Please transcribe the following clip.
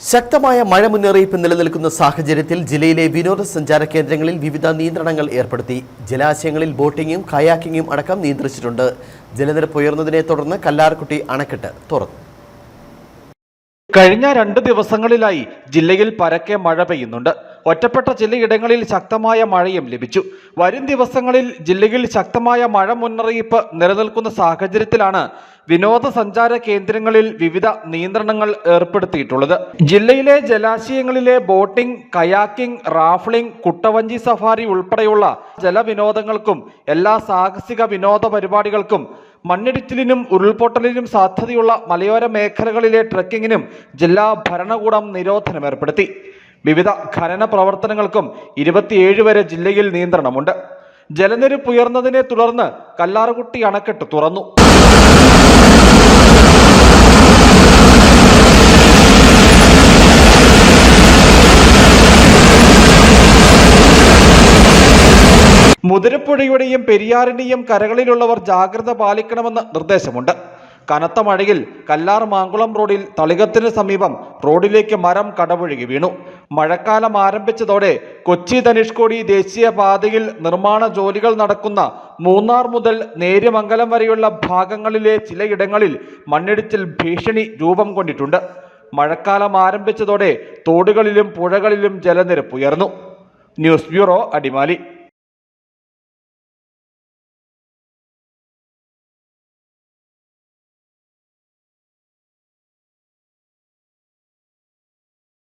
ശക്തമായ മഴ മുന്നറിയിപ്പ് നിലനിൽക്കുന്ന സാഹചര്യത്തിൽ ജില്ലയിലെ വിനോദസഞ്ചാര കേന്ദ്രങ്ങളിൽ വിവിധ നിയന്ത്രണങ്ങൾ ഏർപ്പെടുത്തി. ജലാശയങ്ങളിൽ ബോട്ടിങ്ങും കയാക്കിങ്ങും അടക്കം നിയന്ത്രിച്ചിട്ടുണ്ട്. ജലനിരപ്പ് ഉയർന്നതിനെ തുടർന്ന് കല്ലാർകുട്ടി അണക്കെട്ട് തുറന്നു. കഴിഞ്ഞ രണ്ട് ദിവസങ്ങളിലായി ജില്ലയിൽ പരക്കെ മഴ പെയ്യുന്നുണ്ട്. ഒറ്റപ്പെട്ട ചിലയിടങ്ങളിൽ ശക്തമായ മഴയും ലഭിച്ചു. വരും ദിവസങ്ങളിൽ ജില്ലയിൽ ശക്തമായ മഴ മുന്നറിയിപ്പ് നിലനിൽക്കുന്ന സാഹചര്യത്തിലാണ് വിനോദസഞ്ചാര കേന്ദ്രങ്ങളിൽ വിവിധ നിയന്ത്രണങ്ങൾ ഏർപ്പെടുത്തിയിട്ടുള്ളത്. ജില്ലയിലെ ജലാശയങ്ങളിലെ ബോട്ടിംഗ് കയാക്കിംഗ് റാഫ്ലിംഗ് കുട്ടവഞ്ചി സഫാരി ഉൾപ്പെടെയുള്ള ജലവിനോദങ്ങൾക്കും എല്ലാ സാഹസിക വിനോദ പരിപാടികൾക്കും മണ്ണിടിച്ചിലിനും ഉരുൾപൊട്ടലിനും സാധ്യതയുള്ള മലയോര മേഖലകളിലെ ട്രക്കിങ്ങിനും ജില്ലാ ഭരണകൂടം നിരോധനം ഏർപ്പെടുത്തി. വിവിധ ഖനന പ്രവർത്തനങ്ങൾക്കും ഇരുപത്തിയേഴ് വരെ ജില്ലയിൽ നിയന്ത്രണമുണ്ട്. ജലനിരപ്പ് ഉയർന്നതിനെ തുടർന്ന് കല്ലാറുകുട്ടി അണക്കെട്ട് തുറന്നു. മുതിരപ്പുഴയുടെയും പെരിയാറിന്റെയും കരകളിലുള്ളവർ ജാഗ്രത പാലിക്കണമെന്ന് നിർദ്ദേശമുണ്ട്. കനത്ത മഴയിൽ കല്ലാർ മാങ്കുളം റോഡിൽ തളികത്തിന് സമീപം റോഡിലേക്ക് മരം കടപുഴകി വീണു. മഴക്കാലം ആരംഭിച്ചതോടെ കൊച്ചി ധനുഷ്കോടി ദേശീയപാതയിൽ നിർമ്മാണ ജോലികൾ നടക്കുന്ന മൂന്നാർ മുതൽ നേര്യമംഗലം വരെയുള്ള ഭാഗങ്ങളിലെ ചിലയിടങ്ങളിൽ മണ്ണിടിച്ചിൽ ഭീഷണി രൂപം കൊണ്ടിട്ടുണ്ട്. മഴക്കാലം ആരംഭിച്ചതോടെ തോടുകളിലും പുഴകളിലും ജലനിരപ്പ് ഉയർന്നു. News bureau Adimali.